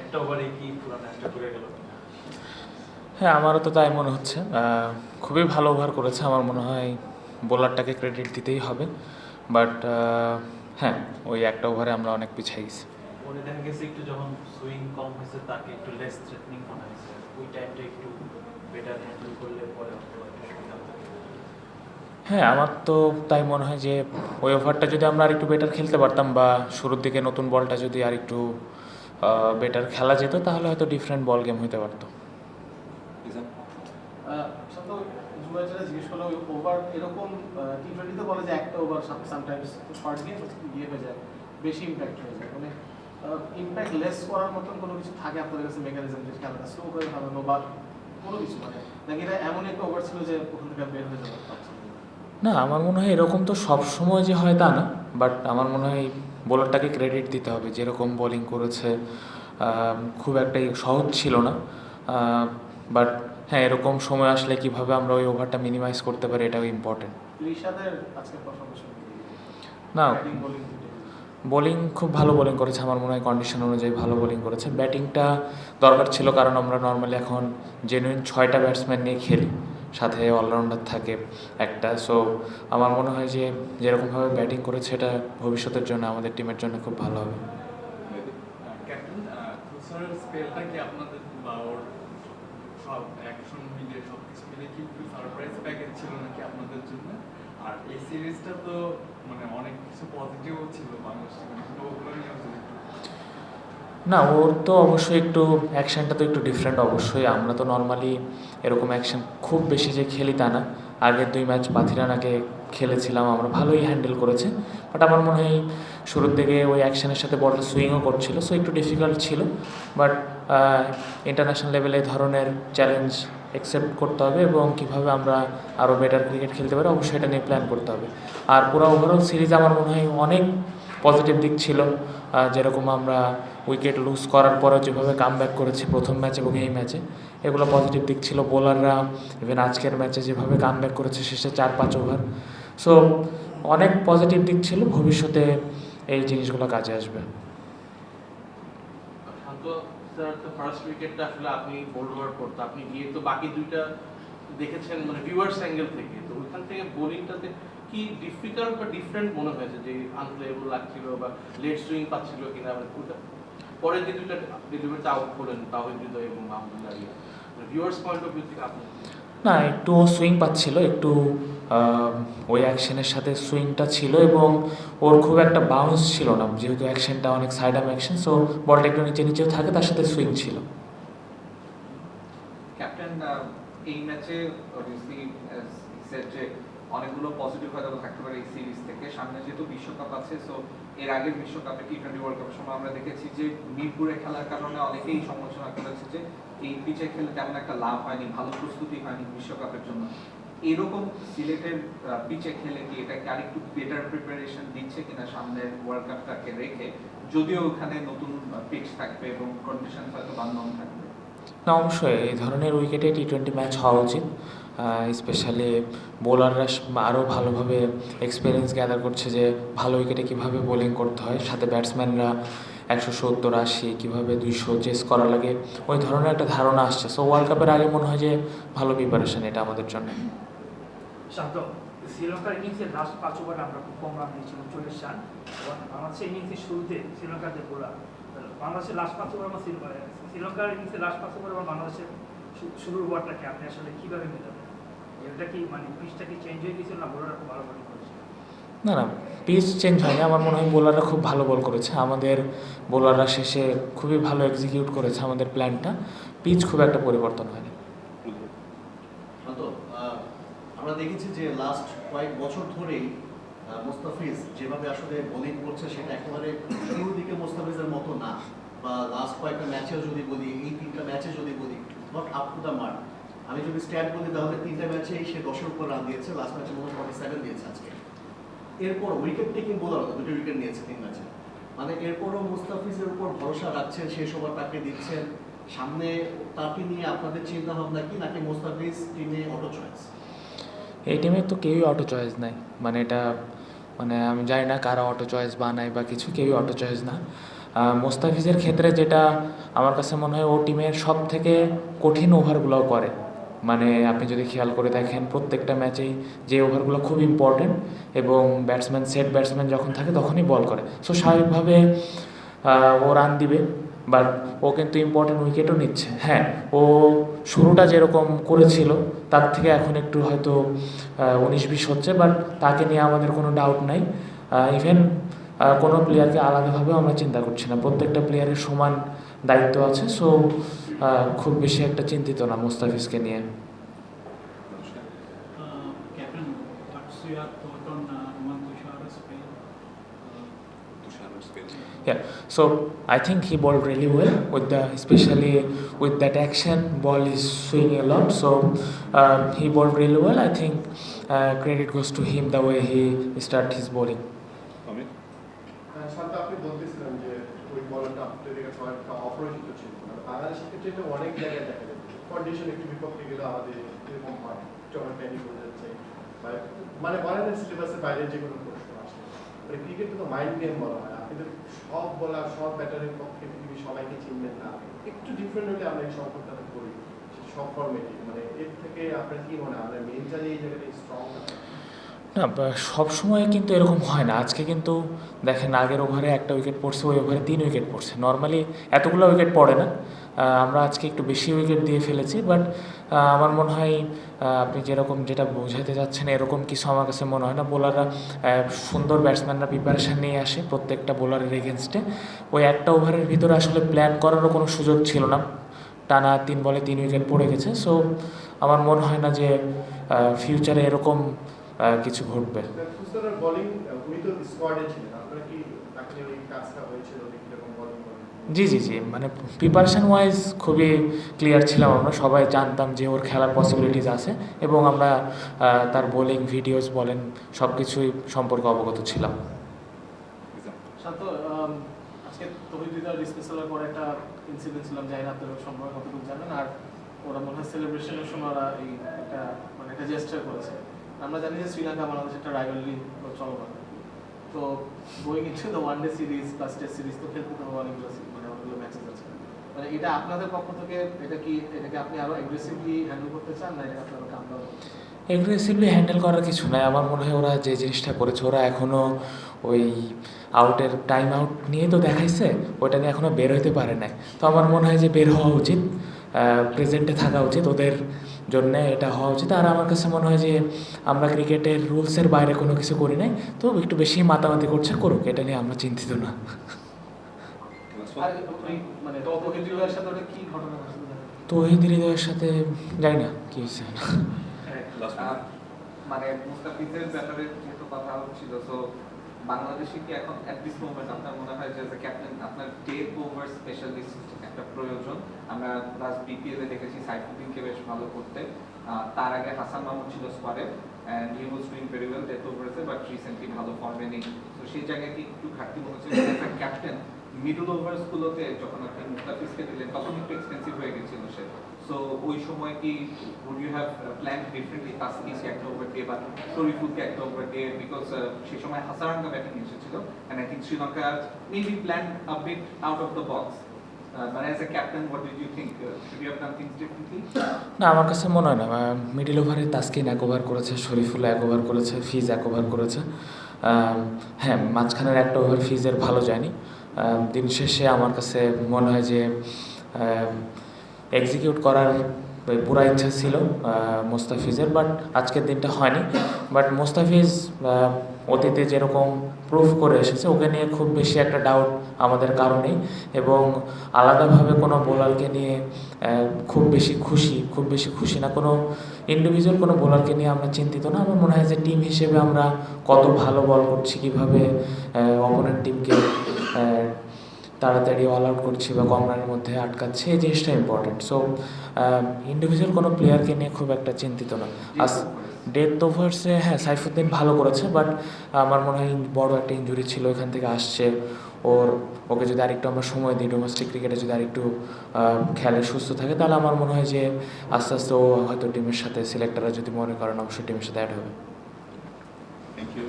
একটা ওভারে কি পুরো ম্যাচটা করে গেল হ্যাঁ আমারও তো তাই মনে হচ্ছে। খুবই ভালো ওভার করেছে আমার মনে হয় বোলারটাকে ক্রেডিট দিতেই হবে। বাট হ্যাঁ ওই একটা ওভারে আমরা অনেক পিছিয়ে গেছি। পরে দেখা গেছে একটু যখন সুইং কম হয়েছে তাকে একটু লেস থ্রেটনিং মনে হয়েছে। ওই টাইমটা একটু বেটার হ্যান্ডেল করলে পরে হয়তো একটু সুবিধা হতো। হ্যাঁ আমার তো তাই মনে হয় যে ওই ওভারটা যদি আমরা আর একটু বেটার খেলতে পারতাম বা শুরুর দিকে নতুন বলটা যদি আর একটু বেটার খেলা যেত তাহলে হয়তো ডিফারেন্ট বল গেম হতে পারতো। শান্ত জুবাই জিজ্ঞেস করল ওভার এরকম টি টোয়েন্টিতে বলে যে একটা ওভার সামটাইমস শর্ট গেম যায় বেশি ইম্প্যাক্ট হয়ে যায়। মানে ইম্প্যাক্ট লেস করার মতন কোনো কিছু থাকে আপনাদের কাছে মেকানিজম যে খেলাটা স্লো করে বা কোনো কিছু? মানে নাকি এটা এমন একটা ওভার ছিল যে ওখান থেকে বের হয়ে না আমার মনে হয় এরকম তো সবসময় যে হয় তা না। বাট আমার মনে হয় বোলারটাকে ক্রেডিট দিতে হবে। যেরকম বোলিং করেছে খুব একটা সহজ ছিল না। বাট হ্যাঁ এরকম সময় আসলে কীভাবে আমরা ওই ওভারটা মিনিমাইজ করতে পারি এটাও ইম্পর্টেন্ট না বোলিং খুব ভালো বোলিং করেছে আমার মনে হয় কন্ডিশন অনুযায়ী ভালো বোলিং করেছে। ব্যাটিংটা দরকার ছিল কারণ আমরা নর্মালি এখন জেনুইন ছয়টা ব্যাটসম্যান নিয়ে খেলি। সাথে অলরাউন্ডার থাকে একটা। সো আমার মনে হয় যে, যেরকমভাবে ব্যাটিং করেছে, এটা ভবিষ্যতের জন্য, আমাদের টিমের জন্য খুব ভালো হবে। আর এই সিরিজটা তো মানে অনেক কিছু পজিটিভও ছিল বাংলাদেশ টিমে তো ওগুলো নিয়ে যদি একটু না, ওর তো অবশ্যই একটু অ্যাকশনটা তো একটু ডিফারেন্ট অবশ্যই। আমরা তো নর্মালি এরকম অ্যাকশন খুব বেশি যে খেলি তা না। আগের দুই ম্যাচ পাথিরান আগে খেলেছিলাম, আমরা ভালোই হ্যান্ডেল করেছে। বাট আমার মনে হয় শুরুর দিকে ওই অ্যাকশানের সাথে বলটা সুইংও করছিল সো একটু ডিফিকাল্ট ছিল। বাট ইন্টারন্যাশনাল লেভেলে ধরনের চ্যালেঞ্জ অ্যাকসেপ্ট করতে হবে এবং কীভাবে আমরা আরও বেটার ক্রিকেট খেলতে পারি, অবশ্যই এটা নিয়ে প্ল্যান করতে হবে। আর পুরো ওভারঅল সিরিজ আমার মনে হয় অনেক পজিটিভ দিক ছিল। যেরকম আমরা উইকেট লুজ করার পরেও যেভাবে কাম ব্যাক করেছি প্রথম ম্যাচ এবং এই ম্যাচে এগুলো পজিটিভ দিক ছিল। বোলাররা ইভেন আজকের ম্যাচে যেভাবে কাম ব্যাক করেছে, শেষে চার পাঁচ ওভার সো অনেক পজিটিভ দিক ছিল, ভবিষ্যতে এই জিনিসগুলো কাজে আসবে। ফার্স্ট উইকেটটা আপনি আপনি গিয়ে তো বাকি দুইটা দেখেছেন মানে ভিউয়ার্স অ্যাঙ্গেল থেকে। তো ওইখান থেকে বোলিংটাতে কি ডিফিকাল্ট বা ডিফারেন্ট মনে হয়েছে যে আনপ্লেয়েবল লাগছিল বা লেট সুইং পাচ্ছিল কিনা? মানে ওটা পরে যে দুইটা ডেলিভারিতে আউট করলেন তাহিদ হৃদয় এবং Mahmudullah viewers point of view থেকে আপনি না একটু সুইং পাচ্ছিল একটু ওই অ্যাকশনের সাথে সুইংটা ছিল এবং ওর খুব একটা বাউন্স ছিল না যেহেতু অ্যাকশনটা অনেক সাইড আপ অ্যাকশন সো বলটা একটু নিচে নিচেও থাকে তার সাথে সুইং ছিল। ক্যাপ্টেন এই ম্যাচে অবভিয়াসলি সেট যে অনেকগুলো পজিটিভ হয়তো থাকতে পারে এই সিরিজ থেকে। সামনে যেহেতু বিশ্বকাপ আছে সো এর আগের বিশ্বকাপে টি টোয়েন্টি ওয়ার্ল্ড কাপের সময় আমরা দেখেছি যে মিরপুরে খেলার কারণে অনেকেই সমালোচনা করেছে যে এই পিচে খেলে তেমন একটা লাভ হয়নি, ভালো প্রস্তুতি হয়নি বিশ্বকাপের জন্য। এরকম সিলেটের পিচে খেলে কি এটাকে আরেকটু বেটার প্রিপারেশন দিচ্ছে কিনা সামনের ওয়ার্ল্ড কাপটাকে রেখে? যদিও ওখানে নতুন পিচ থাকবে এবং কন্ডিশন হয়তো বান্ধব থাকবে। না, অবশ্যই এই ধরনের উইকেটে টি টোয়েন্টি ম্যাচ হওয়া উচিত। স্পেশালি বোলাররা আরও ভালোভাবে এক্সপিরিয়েন্স গ্যাদার করছে যে ভালো উইকেটে কীভাবে বোলিং করতে হয়। সাথে ব্যাটসম্যানরা একশো সত্তর, আশি, কীভাবে দুইশো চেস করা লাগে, ওই ধরনের একটা ধারণা আসছে। সো ওয়ার্ল্ড কাপের আগে মনে হয় যে ভালো প্রিপারেশন এটা আমাদের জন্য। শ্রীলঙ্কার ইনিংসের লাস্ট পাঁচ ওভারে আমরা খুব কম রান দিয়েছিলাম, চল্লিশ রান। এবং বাংলাদেশের ইনিংসের শুরুতে শ্রীলঙ্কার যে বোলার বাংলাদেশের লাস্ট পাঁচ ওভার আমার শ্রী- শ্রীলঙ্কার ইনিংসের লাস্ট পাঁচ ওভার বাংলাদেশের শুরুর ওভারটাকে আপনি আসলে কীভাবে মেলাবেন না বোলাররা খুব ভালো বোলিং না না পিচ চেঞ্জ হয়নি। আমার মনে হয় বোলাররা খুব ভালো বল করেছে। আমাদের বোলাররা শেষে খুবই ভালো এক্সিকিউট করেছে আমাদের প্ল্যানটা পিচ খুব একটা পরিবর্তন হয়নি। আমরা দেখেছি যে লাস্ট কয়েক বছর ধরেই মোস্তাফিজ যেভাবে আসলে বোলিং করছে সেটা একেবারে শুরুর দিকে মোস্তাফিজের মতো না। বা লাস্ট কয়েকটা ম্যাচেও যদি বলি এই তিনটা ম্যাচে যদি বলি not up to the mark আমি যদি স্ট্যাট বলি, তাহলে তিনটা ম্যাচেই সে দশের উপর রান দিয়েছে লাস্ট ম্যাচে মনে ফর্টি সেভেন দিয়েছে আজকে। এরপর উইকেট টেকিং বোলার দুটো উইকেট নিয়েছে তিন ম্যাচে মানে এরপরও মুস্তাফিজের উপর ভরসা রাখছেন শেষ ওভার তাকে দিচ্ছেন। সামনে তাকে নিয়ে আপনাদের চিন্তা ভাবনা কি, নাকি মুস্তাফিজ টিমে অটো চয়েস এই টিমে তো কেউই অটো চয়েস নাই। মানে এটা মানে আমি জানি না কারা অটো চয়েস বানায় বা কিছু, কেউই অটো চয়েস না। মোস্তাফিজের ক্ষেত্রে যেটা আমার কাছে মনে হয়, ও টিমের সব থেকে কঠিন ওভারগুলোও করে। মানে আপনি যদি খেয়াল করে দেখেন প্রত্যেকটা ম্যাচেই যে ওভারগুলো খুব ইম্পর্টেন্ট এবং ব্যাটসম্যান সেট ব্যাটসম্যান যখন থাকে তখনই বল করে। সো স্বাভাবিকভাবে ও রান দিবে বাট ও কিন্তু ইম্পর্টেন্ট উইকেটও নিচ্ছে। হ্যাঁ ও শুরুটা যেরকম করেছিল, তার থেকে এখন একটু হয়তো উনিশ বিশ হচ্ছে বাট তাকে নিয়ে আমাদের কোনো ডাউট নাই। ইভেন কোনো প্লেয়ারকে আলাদাভাবে আমরা চিন্তা করছি না। প্রত্যেকটা প্লেয়ারের সমান দায়িত্ব আছে। সো খুব বেশি একটা চিন্তিত না মুস্তাফিজকে নিয়ে Uh, uh? Uh, Yeah, so I think he bowled really well with the, especially with that action. Ball is swinging a lot, so um, he bowled really well. I think uh, credit goes to him the way he started his bowling. হ্যাঁ, আপনি বলতেছিলেন যে ওই বলটা আপনাদের কাছে অপরিচিত ছিল মানে বাংলাদেশের ক্ষেত্রে এটা অনেক জায়গায় দেখা যাচ্ছে কন্ডিশন একটু বিপক্ষে গেলে আমাদের এরকম হয়, যখন প্যানিক হয়ে যাচ্ছে মানে বলেন সিলেবাসের বাইরে যে কোনো প্রশ্ন আসে মানে ক্রিকেট তো মাইন্ড গেম বলা হয়, আপনি তো সব বলা, সব ব্যাটারের পক্ষে পৃথিবীর সবাইকে চিনবেন না। একটু ডিফারেন্ট হলে আমরা এই সম্পর্কটা করি সব ফর্মেটে মানে এর থেকে আপনার কি মনে হয়? আমরা মেন্টালি এই জায়গাটা স্ট্রং না সব সময় কিন্তু এরকম হয় না। আজকে কিন্তু দেখেন আগের ওভারে একটা উইকেট পড়ছে, ওই ওভারে তিন উইকেট পড়ছে। নর্মালি এতগুলো উইকেট পড়ে না। আমরা আজকে একটু বেশি উইকেট দিয়ে ফেলেছি বাট আমার মনে হয় আপনি যেরকম যেটা বোঝাতে যাচ্ছেন এরকম কিছু আমার কাছে মনে হয় না। বোলাররা সুন্দর ব্যাটসম্যানরা প্রিপারেশান নিয়ে আসে প্রত্যেকটা বোলারের এগেনস্টে ওই একটা ওভারের ভিতরে আসলে প্ল্যান করারও কোনো সুযোগ ছিল না। টানা তিন বলে তিন উইকেট পড়ে গেছে। সো আমার মনে হয় না যে ফিউচারে এরকম কিছু ঘটবে। জি জি জি মানে প্রিপারেশন ওয়াইজ খুবই ক্লিয়ার ছিলাম আমরা। সবাই জানতাম যে ওর খেলার পসিবিলিটিস আছে এবং আমরা তার বোলিং ভিডিওস বলেন সব কিছুই সম্পর্কে অবগত ছিলাম। আজকে পরে একটা ইনসিডেন্ট ছিলাম জানি না আপনারা সম্পর্কে কতটুকু জানেন? আর ওরা মনে হয় সেলিব্রেশনের সময় ওরা এই একটা মানে একটা জেস্টার করেছে। আমরা জানি যে শ্রীলঙ্কা বাংলাদেশ একটা রাইভালরি চলমান। তো going into the one day series plus test series তো খেলতে তো অনেকগুলো মানে অনেকগুলো ম্যাচেস আছে। মানে এটা আপনাদের পক্ষ থেকে, এটা কি এটাকে আপনি আরও অ্যাগ্রেসিভলি হ্যান্ডেল করতে চান, না এটা আপনারা কাম এগ্রেসিভলি হ্যান্ডেল করার কিছু নাই। আমার মনে হয় ওরা যে জিনিসটা করেছে, ওরা এখনও ওই আউটের টাইম আউট নিয়ে তো দেখাইছে, ওইটা নিয়ে এখনও বের হইতে পারে নাই। তো আমার মনে হয় যে বের হওয়া উচিত। প্রেজেন্টে থাকা উচিত, ওদের জন্য এটা হওয়া উচিত আর আমার কাছে মনে হয় যে, আমরা ক্রিকেটের রুলসের বাইরে কোনো কিছু করি নাই, তো একটু বেশি মাতামাতি করছে, করুক, এটা নিয়ে আমরা চিন্তিত না তহিদ হৃদয়ের সাথে? তো যাই না কি হয়েছে মানে মুস্তাফিজের ব্যাপারে যেহেতু কথা হচ্ছিল সো বাংলাদেশে কি এখন অ্যাট দিস মোমেন্ট আপনার মনে হয় যে ক্যাপ্টেন আপনার ডেথ ওভার স্পেশালিস্ট একটা প্রয়োজন? আমরা লাস্ট বিপিএল এ দেখেছি সাইফুদ্দিনকে বেশ ভালো করতে। তার আগে হাসান মাহমুদ ছিল স্কোয়াডে and he was doing very well death ওভারসে but recently ভালো ফর্মে নেই। তো সেই জায়গায় কি একটু ঘাটতি মনে হচ্ছে? ক্যাপ্টেন মিডল ওভার্স গুলোতে যখন আপনি মুস্তাফিজকে দিলেন তখন একটু এক্সপেন্সিভ হয়ে গেছিল সে। সো ওই সময় কি would you have uh, planned differently তাসকিনকে একটা ওভার দিয়ে বা শরীফুলকে একটা ওভার দিয়ে? বিকজ সেই সময় হাসারাঙ্গা ব্যাটিং এসেছিল। And I think Sri Lanka maybe plan uh out of the box না আমার কাছে মনে হয় না। মিডিল ওভারে তাসকিন এক ওভার করেছে শরীফুল এক ওভার করেছে ফিজ এক ওভার করেছে। হ্যাঁ মাঝখানের একটা ওভার ফিজের ভালো যায়নি। দিন শেষে আমার কাছে মনে হয় যে এক্সিকিউট করার পুরা ইচ্ছা ছিল মোস্তাফিজের বাট আজকের দিনটা হয়নি। বাট মোস্তাফিজ অতীতে যেরকম প্রুফ করে এসেছে, ওকে নিয়ে খুব বেশি একটা ডাউট আমাদের কারণেই। এবং আলাদাভাবে কোনো বোলারকে নিয়ে খুব বেশি খুশি, খুব বেশি খুশি না। কোনো ইন্ডিভিজুয়াল কোনো বোলারকে নিয়ে আমরা চিন্তিত না। আমার মনে হয় যে টিম হিসেবে আমরা কত ভালো বল করছি, কীভাবে অপোনেন্ট টিমকে তাড়াতাড়ি অল আউট করছি বা কম রানের মধ্যে আটকাচ্ছে এই জিনিসটা ইম্পর্টেন্ট সো ইন্ডিভিজুয়াল কোনো প্লেয়ারকে নিয়ে খুব একটা চিন্তিত না। আস ডেথ ওভার্সে হ্যাঁ সাইফুদ্দিন ভালো করেছে বাট আমার মনে হয় বড় একটা ইঞ্জুরি ছিল এখান থেকে আসছে। ওর ওকে যদি আরেকটু আমরা সময় দিই ডোমেস্টিক ক্রিকেটে যদি আরেকটু খেলে সুস্থ থাকে তাহলে আমার মনে হয় যে আস্তে আস্তে ও হয়তো টিমের সাথে সিলেক্টাররা যদি মনে করেন অবশ্যই টিমের সাথে অ্যাড হবে। Thank you